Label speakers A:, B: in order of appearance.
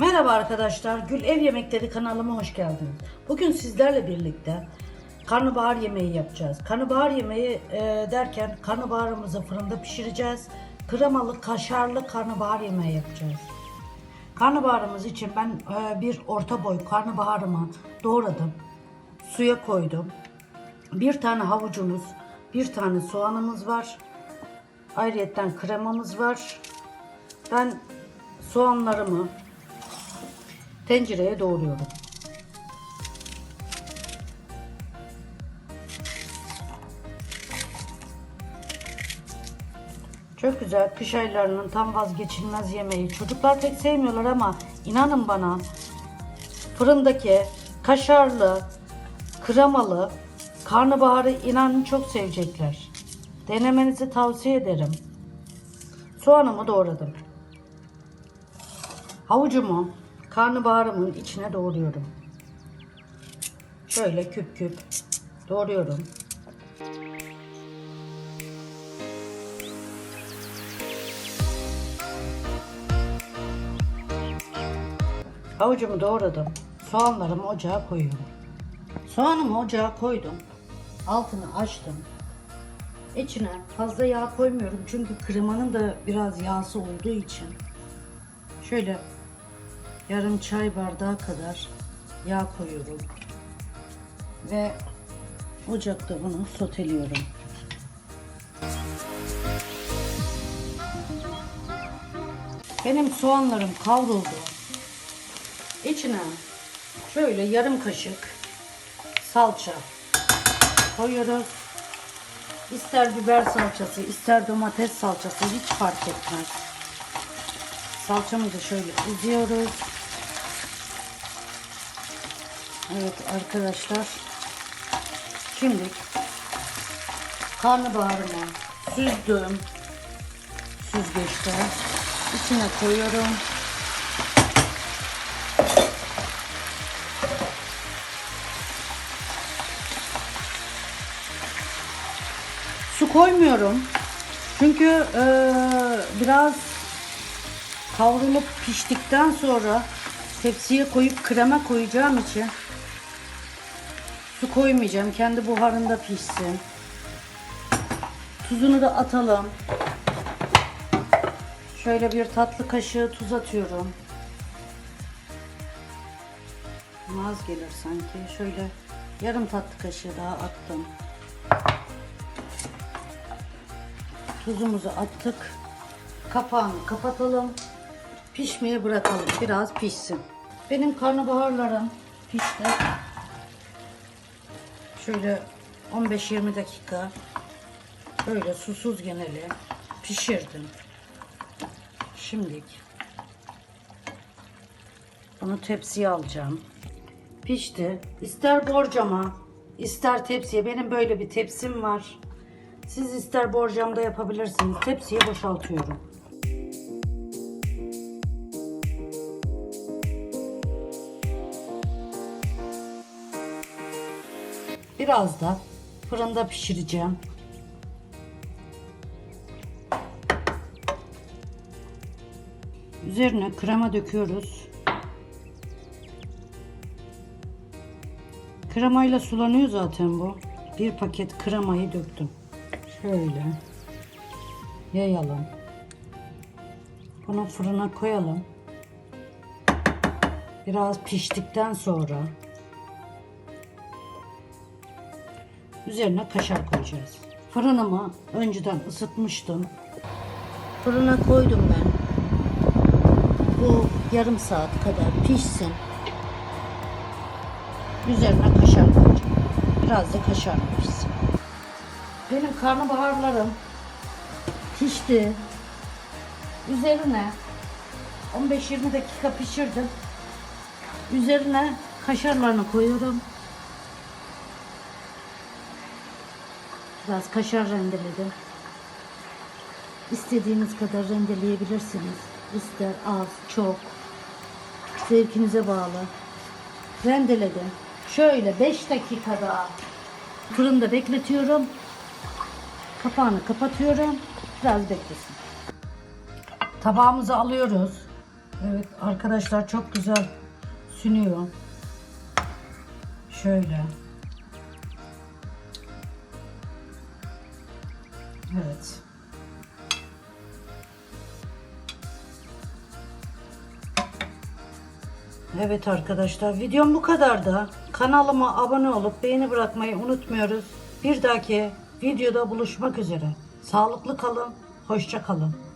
A: Merhaba arkadaşlar, Gül Ev Yemekleri kanalıma hoş geldiniz. Bugün sizlerle birlikte karnabahar yemeği yapacağız. Karnabahar yemeği e, derken karnabaharımızı fırında pişireceğiz. Kremalı, kaşarlı karnabahar yemeği yapacağız. Karnabaharımız için ben e, bir orta boy karnabaharımı doğradım. Suya koydum. Bir tane havucumuz, bir tane soğanımız var. Ayrıyeten kremamız var. Ben soğanlarımı tencereye doğruyorum. Çok güzel kış aylarının tam vazgeçilmez yemeği. Çocuklar pek sevmiyorlar ama inanın bana fırındaki kaşarlı, kremalı karnabaharı inanın çok sevecekler. Denemenizi tavsiye ederim. Soğanımı doğradım. Havucumu karnabaharımın içine doğruyorum. Şöyle küp küp doğruyorum. Havucumu doğradım. Soğanlarımı ocağa koyuyorum. Soğanımı ocağa koydum. Altını açtım. İçine fazla yağ koymuyorum çünkü kremanın da biraz yağsı olduğu için. Şöyle yarım çay bardağı kadar yağ koyuyorum. Ve ocakta bunu soteliyorum. Benim soğanlarım kavruldu. İçine şöyle yarım kaşık salça koyuyoruz. İster biber salçası, ister domates salçası hiç fark etmez. Salçamızı şöyle uzuyoruz. Evet arkadaşlar. Şimdi karnabaharımı süzdüm. Süzgeçte içine koyuyorum. Su koymuyorum. Çünkü eee, biraz kavrulup piştikten sonra tepsiye koyup krema koyacağım için su koymayacağım. Kendi buharında pişsin. Tuzunu da atalım. Şöyle bir tatlı kaşığı tuz atıyorum. Az gelir sanki. Şöyle yarım tatlı kaşığı daha attım. Tuzumuzu attık. Kapağını kapatalım. Pişmeye bırakalım. Biraz pişsin. Benim karnabaharlarım pişti. Şöyle 15-20 dakika böyle susuz geneli pişirdim. Şimdilik bunu tepsiye alacağım. Pişti. İster borcama, ister tepsiye. Benim böyle bir tepsim var. Siz ister borcamda yapabilirsiniz. Tepsiye boşaltıyorum. Biraz da fırında pişireceğim. Üzerine krema döküyoruz. Kremayla sulanıyor zaten bu. Bir paket kremayı döktüm. Şöyle yayalım. Bunu fırına koyalım. Biraz piştikten sonra üzerine kaşar koyacağız. Fırınımı önceden ısıtmıştım. Fırına koydum ben. Bu yarım saat kadar pişsin. Üzerine kaşar koyacağım. Biraz da kaşar pişsin. Benim karnabaharlarım pişti. Üzerine 15-20 dakika pişirdim. Üzerine kaşarlarını koyuyorum. Biraz kaşar rendeledim. İstediğiniz kadar rendeleyebilirsiniz. İster az, çok. Zevkinize bağlı. Rendeledim. Şöyle 5 dakika daha fırında bekletiyorum. Kapağını kapatıyorum. Biraz beklesin. Tabağımızı alıyoruz. Evet arkadaşlar çok güzel sünüyor. Şöyle. Evet. Evet arkadaşlar videom bu kadar da kanalıma abone olup beğeni bırakmayı unutmuyoruz. Bir dahaki videoda buluşmak üzere. Sağlıklı kalın, hoşça kalın.